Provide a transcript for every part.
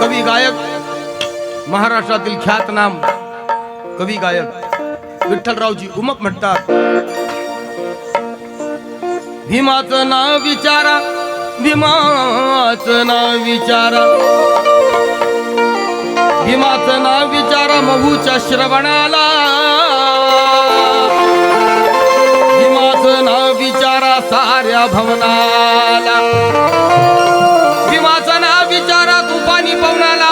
कवी गायक महाराष्ट्रातील ख्यातनाम कवी गायक विठ्ठलरावजी उमक म्हणतात भीमाच नाव विचारा भीमाच नाव विचारा भीमाच नाव विचारा मभूच्या श्रवणाला साऱ्या भवनाला भीमाचं नाव विचारा तुफानी पवनाला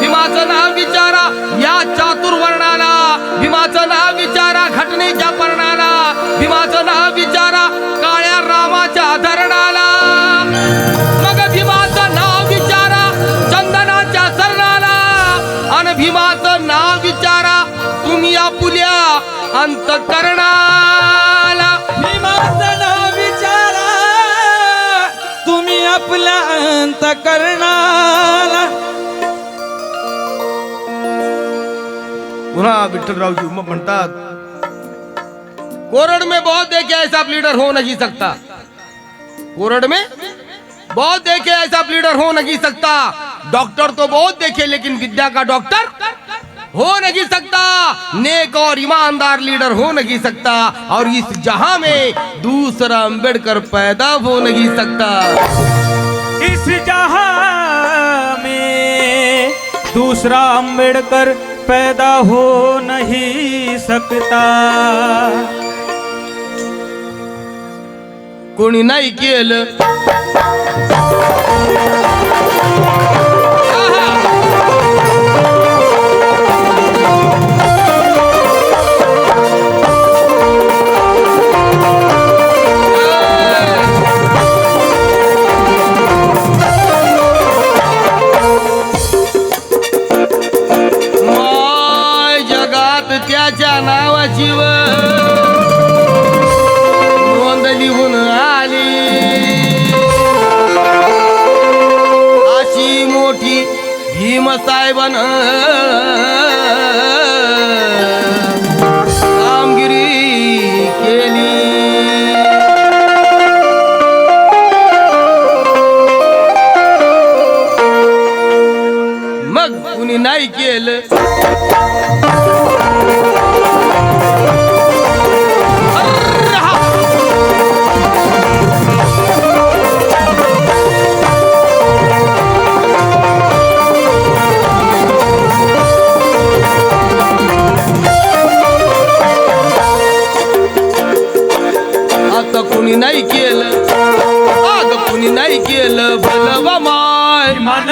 भीमाचं नाव विचारा या चातुर्वर्णाला भीमाचं नाव विचारा घटनेच्या पर्णाला भीमाचं नाव विचारा काळ्या रामाच्या धरणाला मग भीमाचं नाव विचारा चंदनाच्या सरणाला आणि भीमाचं नाव विचारा तुम्ही आपुल्या अंतकरणा बुलंद करना पुन्हा विठ्ठलरावजी उमप बनता कोरड में बहुत देखे ऐसा आप लीडर हो नहीं सकता कोरड में बहुत देखे ऐसा आप लीडर हो नहीं सकता डॉक्टर तो बहुत देखे लेकिन विद्या का डॉक्टर हो नहीं सकता नेक और ईमानदार लीडर हो नहीं सकता और इस जहां में दूसरा अंबेडकर पैदा हो नहीं सकता इस जहां में दूसरा अम्बेडकर पैदा हो नहीं सकता कोणी नहीं केलं साहेबान कामगिरी केली मग कुणी नाही केलं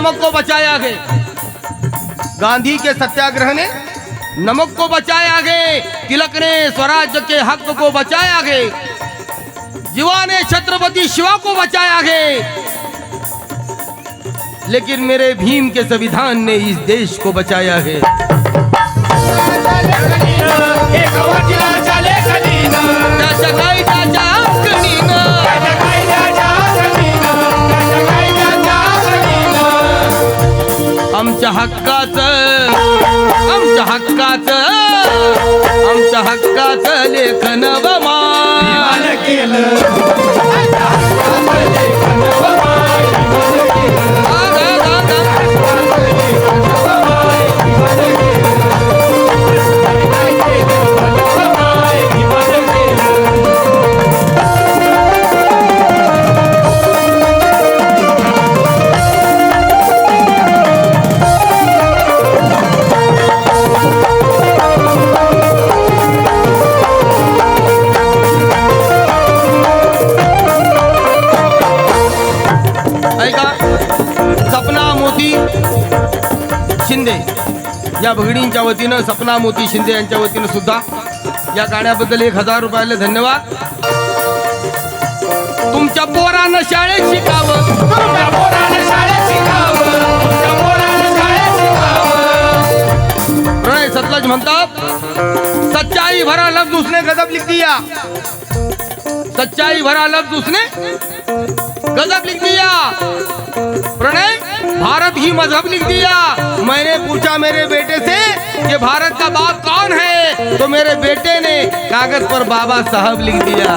नमक को बचाया गया गांधी के सत्याग्रह ने नमक को बचाया गए तिलक ने स्वराज्य के हक को बचाया गए जीवा ने छत्रपति शिवा को बचाया गए लेकिन मेरे भीम के संविधान ने इस देश को बचाया है आमच्या हक्काचं आमच्या हक्काचं आमच्या हक्काचं लेखन बमा केलं वतीनं सपना मोती शिंदे यांच्या वतीनं सुद्धा या गाण्याबद्दल एक हजार रुपयाला धन्यवाद तुमच्या पोरानं शाळेत शिकावं प्रणय सतलज म्हणतात सच्चाई भरा लफ्ज उसने गजब लिख दिया सच्चाई भरा लफ्ज उसने गजब लिख दिया प्रणय भारत ही मजहब लिख दिया मैंने पूछा मेरे बेटे से कि भारत का बाप कौन है तो मेरे बेटे ने कागज पर बाबा साहब लिख दिया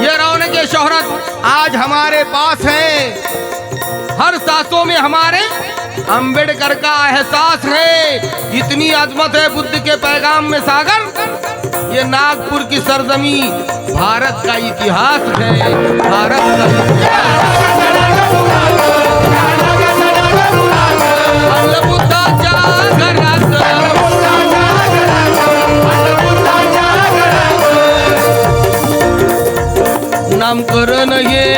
ये रौनक शोहरत आज हमारे पास है हर सासों में हमारे अंबेडकर का एहसास है इतनी अजमत है बुद्ध के पैगाम में सागर ये नागपुर की सरजमी भारत का इतिहास है भारत का इतिहास करण हे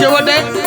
Yes, what were